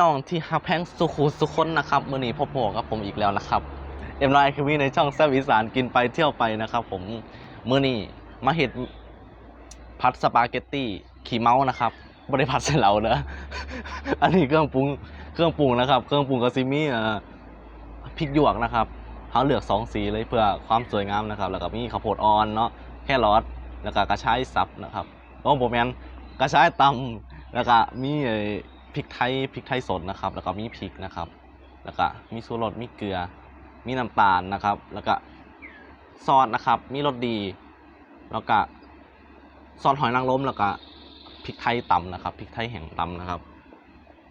่น้องที่ฮับแพงสุขุสุคนนะครับมื้อนี้พบโผกับผมอีกแล้วนะครับเอ็มไลคือมีในช่องแซบอีสานกินไปเที่ยวไปนะครับ ผมมื้อนี้มาเห็ดผัดสปาเกตตี้ขี่เมาส์นะครับบริพัดใส่เราเนอะอันนี้เครื่องปรุงเครื่องปรุงนะครับ เครื่องปรุงกะซิมีเอ่อพริกหยวกนะครับเขาเลือกสองสีเลยเพื่อความสวยงามนะครับ แล้วก็มีข้าวโพดอ่อนเนาะแค่รอทแล้วก็กระชายสับนะครับโอ้ผมแมนกระชายตำแล้วก็มี พริกไทยพริกไทยสดนะครับ แล้วก็มีพริกนะครับ แล้วก็มีชูรสมีเกลือ มีน้ำตาลนะครับ แล้วก็ซอสนะครับ มีรสดี แล้วก็ซอสหอยนางรมแล้วก็พริกไทยตำนะครับพริกไทยแห้งตำนะครับ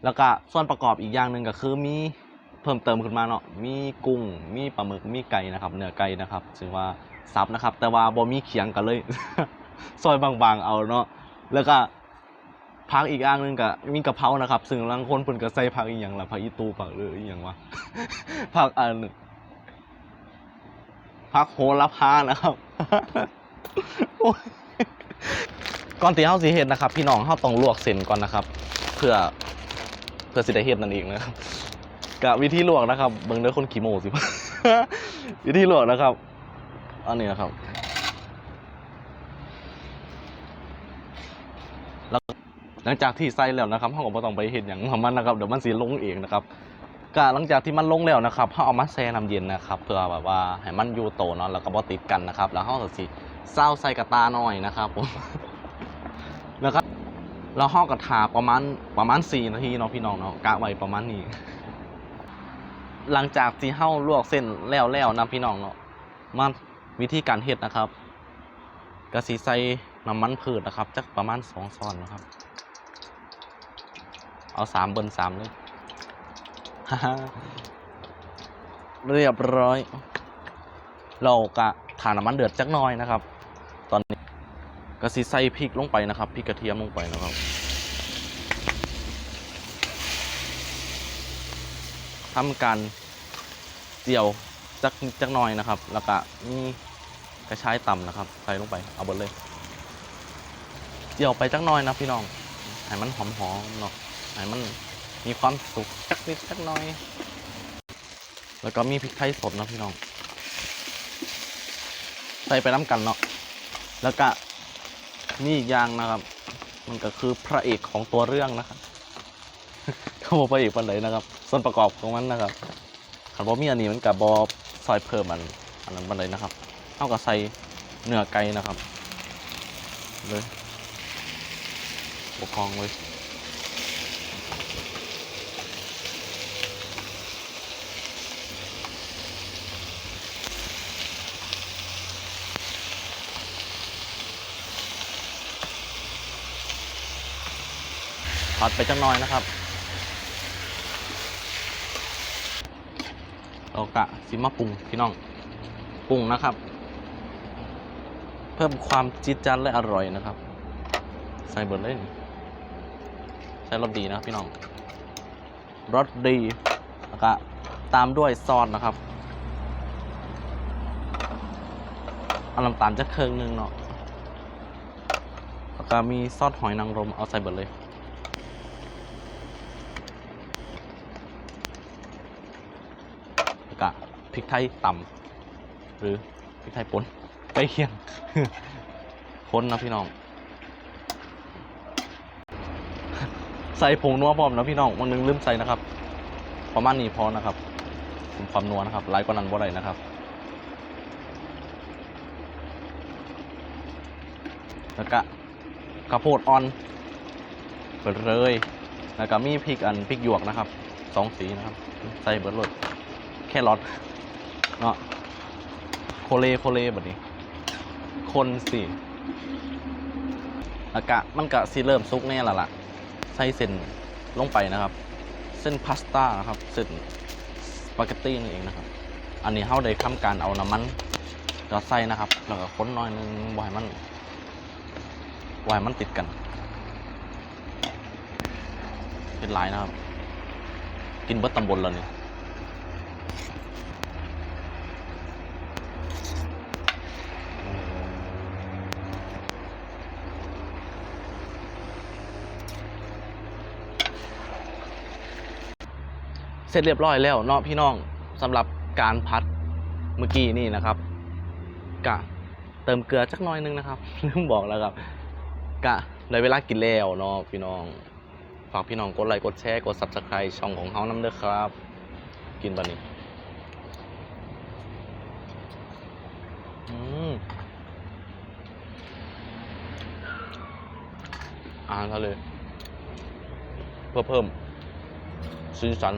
แล้วก็ส่วนประกอบอีกอย่างหนึ่งก็คือมีเพิ่มเติมขึ้นมาเนาะมีกุ้ง มีปลาหมึกมีไก่นะครับ เนื้อไก่นะครับซึ่งว่าซับนะครับ แต่ว่าบ่มีเขียงกันเลยซอยบางๆเอาเนาะแล้วก็ พักอีกอ่างหนึงก็มีกะเพรานะครับ ซึ่งบางคนเพิ่นก็ใส่ผักอีหยังล่ะผักอีตูผักเอออีหยังวะผักอันผักโหระพานะครับก่อนที่เฮาสิเฮ็ดนะครับ พี่น้องเฮาต้องลวกเส้นก่อนนะครับ เพื่อเพื่อสิได้เฮ็ดนั่นเองนะครับกับวิธีลวกนะครับเบิ่งเด้อคนขี้โมสิวิธีลวกนะครับ อันนี้นะครับ แล้วห ลังจากที่ใส่แล้วนะครับเฮาก็บ่ต้องไปเฮ็ดหยังของมันนะครับเดี๋ยวมันสิลงเองนะครับก็หลังจากที่มันลงแล้วนะครับเฮาเอามาแช่น้ำเย็นนะครับเพื่อแบบว่าให้มันอยู่โตเนาะแล้วก็บ่ติดกันนะครับ แล้วเฮาก็สิเซาใส่กระตาหน่อยนะครับผมแล้วก็เราเฮากระทาประมาณประมาณ 4 นาทีเนาะพี่น้องเนาะกะไว้ประมาณนี้ หลังจากที่เฮาลวกเส้นแล้วแล้วนะพี่น้องเนาะมาวิธีการเฮ็ดนะครับก็สิใส่น้ำมันพืชนะครับจักประมาณ2ช้อนนะครับ เอาสามบนสามเลยฮ่าฮ่าเรียบร้อย เรากะถ่านน้ำมันเดือดจักหน่อยนะครับ ตอนนี้ก็สิใส่พริกลงไปนะครับพริกกระเทียมลงไปนะครับทำการเจียวจักนิดจักหน่อยนะครับ แล้วก็มีกระชายต่ำนะครับ ใส่ลงไปเอาหมดเลยเจียวไปจักหน่อยนะพี่น้องให้มันหอมๆเนาะ ให้มันมีความสุกจักนิดจักหน่อย แล้วก็มีพริกไทยสดนะพี่น้อง ใส่ไปน้ำกันเนาะ แล้วก็มีอีกอย่างนะครับ มันก็คือพระเอกของตัวเรื่องนะครับเขาบอกพระเอกปันไหนนะครับ ส่วนประกอบของมันนะครับขันบอมีอันนี้มันกับบอซอยเพิ่มมันอันนั้นปันไหนนะครับเท่ากับใส่เนื้อไก่นะครับ เลยปกครองเลย ผัดไปจังน้อยนะครับเรากะสิมาปรุงพี่น้องปรุงนะครับ เพิ่มความจี๊ดจ๊าดและอร่อยนะครับ ใส่เบิร์ดเลยนี่ใช้รสดีนะครับพี่น้องรสดีแล้วก็ตามด้วยซอสนะครับเอาน้ำตาลจะเครื่องหนึงเนาะแล้วก็มีซอสหอยนางรมเอาใส่เบิร์ดเลย แล้วก็ พริกไทยต่ำหรือพริกไทยป่นไปเคียงคนนะพี่น้อง ใส่ผงนัวพร้อมนะพี่น้องวันหนึงลืมใส่นะครับประมาณนี้พอนะครับผมความนัวนะครับไลายกว่านั้นบ่ได้นะครับแล้วก็ข้าวโพดอ่อนเปิดเลยแล้วก็มีพริกอันพริกหยวกนะครับสองสีนะครับ ใส่เบิร์ดรสแค่รส เนาะโคเลโคเลแบบนี้ คนสิแล้วก็มันก็สิเริ่มซุกแน่ละล่ะ ใส่เส้นลงไปนะครับ เส้นพาสต้านะครับ เส้นสปาเกตตี้นั่นเองนะครับ อันนี้เฮาได้ทำการเอาน้ำมันก็ใส่นะครับ แล้วก็ค้นน้อยนึงบ่ให้มันบ่ให้มันติดกัน เป็นลายนะครับ กินเบิดตำบลแล้วเนี่ย เสร็จเรียบร้อยแล้วเนาะพี่น้องสำหรับการพัดเมื่อกี้นี่นะครับกะเติมเกลือจักน้อยนึงนะครับลืมบอกแล้วครับกะได้เวลากินแล้วเนาะพี่น้องฝากพี่น้องกดไลค์กดแชร์กด subscribe ช่องของเฮาน้ำเด้อครับ กินบันนี้อืมอาหารทะเลย เพื่อเพิ่มสีสัน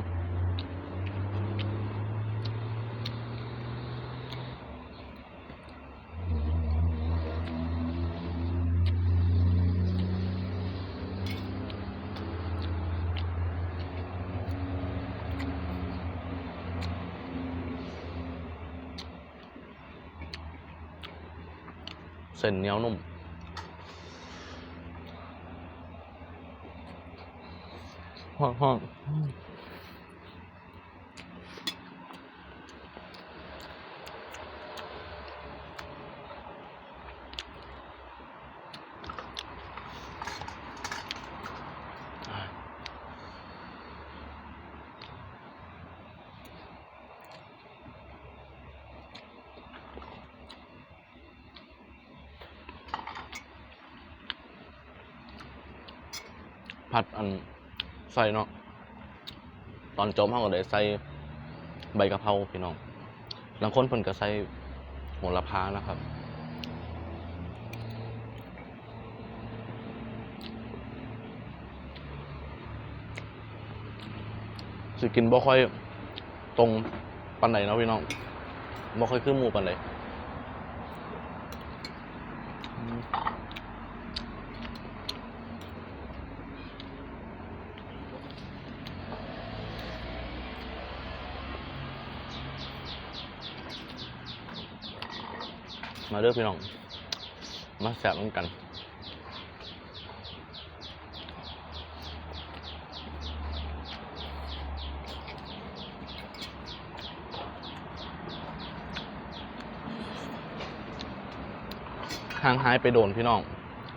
เส้นเหนียวนุ่ม ห้องห้อง ผัดอันใส่เนาะตอนจบเขาก็ได้ใส่ใบกะเพราพี่น้องบางคนเพิ่นก็ใส่โหระพานะครับ สิกินบ่ค่อยตรงปันไหนเนาะพี่น้องบ่ค่อยขึ้นมูปันไหน มาเด้อกพี่น้อง มาแสบน้ำกันห่างหายไปโดนพี่น้อง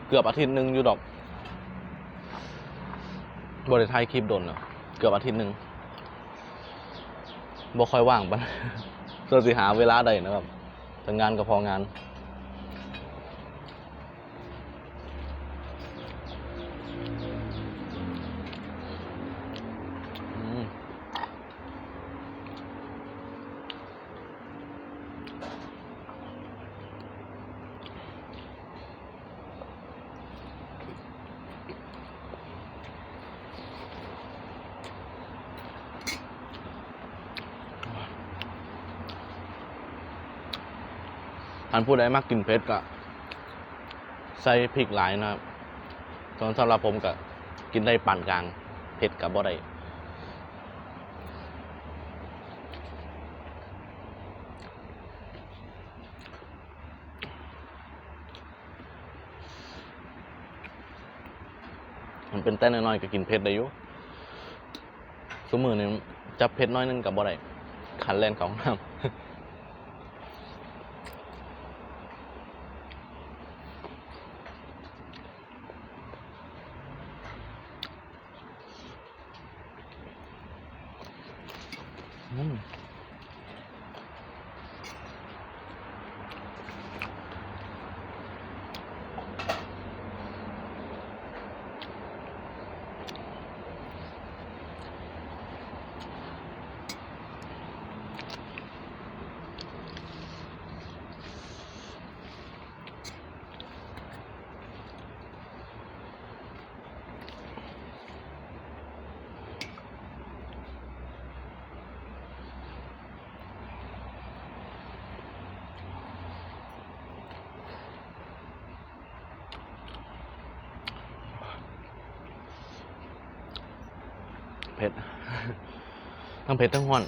เกือบอาทิตย์หนึ่งอยู่ดอกบริไทยคลิปโดนเนาะเกือบอาทิตย์หนึ่งบ่ค่อยว่างปะเพื่อสิหาเวลาใดนะครับแต่งานก็พองาน อืม ท่านผู้ใดมากกินเผ็ดก็ใส่พริกหลายนะครับส่วนสำหรับผมก็กินได้ปานกลางเผ็ดกับบ่ได้มันเป็นแต่น้อยๆก็กินเผ็ดได้อยู่สมือนี่จับเผ็ดน้อยนึงกับบ่ได้ขันแลนของน้ำ อื เผ็ด ทั้งเผ็ดทั้งห้อน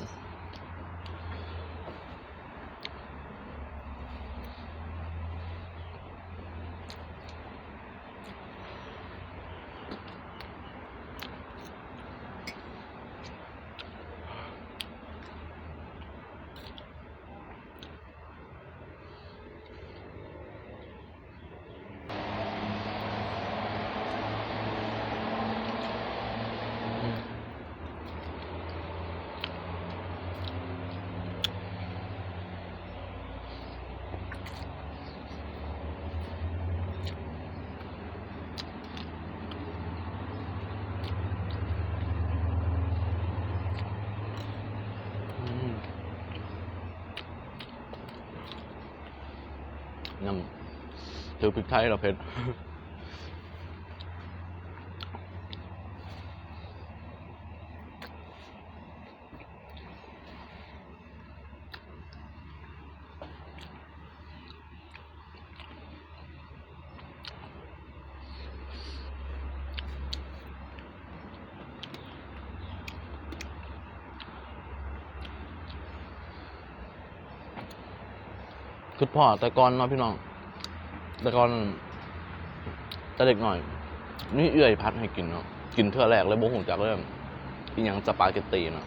อ น้ำถือพริกไทยเราเผ็ดคือพ่อแต่ก่อนเนาะพี่น้อง แต่ก่อนแต่เด็กหน่อย นี่เอื่อยพัดให้กินเนาะกินเท่าแรกเลยบ่หูจักเริ่มอีหยังสปาเกตตีเนาะ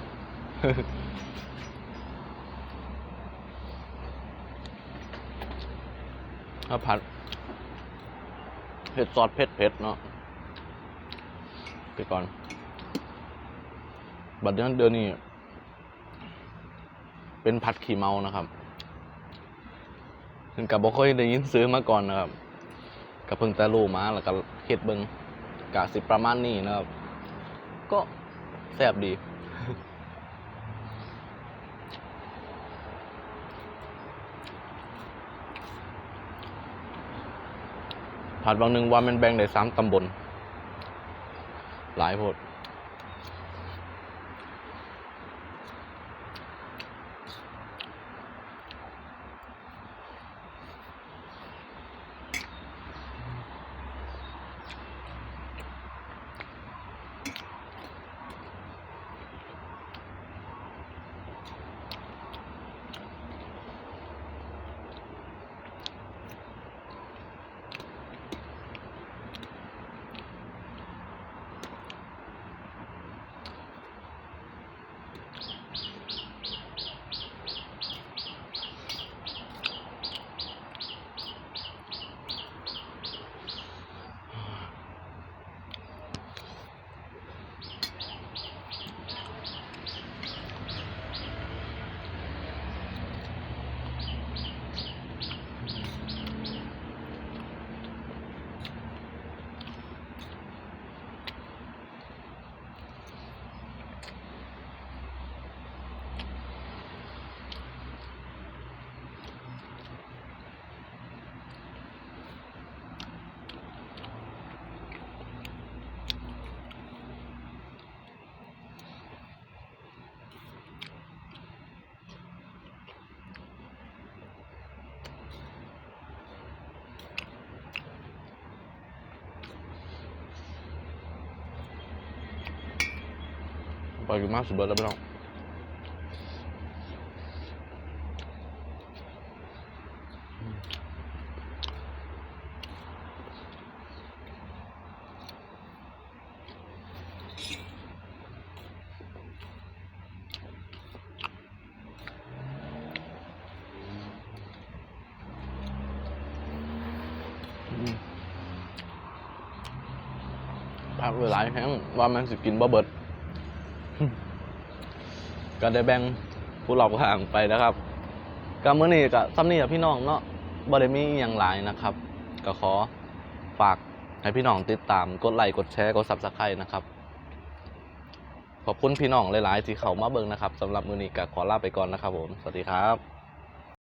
ถ้าพัดเผ็ดซอสเผ็ดเผ็ดเนาะไปก่อน บัดเดือนเดือนนี้ เป็นผัดขี้เมานะครับ ถึงกับบ่ค่อยได้ยินซื้อมาก่อนนะครับก็เพิ่งแต่รู้มาแล้วก็เฮ็ดเบิ่งกะสิประมาณนี้นะครับ ก็แซ่บดีผัดบางหนึ่งว่ามันแบ่งได้สามตำบล หลายโพด ไปกินมาสุดเบิร์ดแล้วพี่น้องอืมพักหลายแห้งว่ามันสิกินบ่เบิด ก็ได้แบ่งผู้หลอกห่างไปนะครับก็มื้อนี้ก็ซ้ำนี่กับพี่น้องเนาะบ่ได้มีอย่างหลายนะครับ ก็ขอฝากให้พี่น้องติดตามกดไลค์กดแชร์กดซับสไครต์นะครับ ขอบคุณพี่น้องหลาย ๆ ที่เข้ามาเบิ่งนะครับสำหรับมื้อนี้ก็ขอลาไปก่อนนะครับผม สวัสดีครับ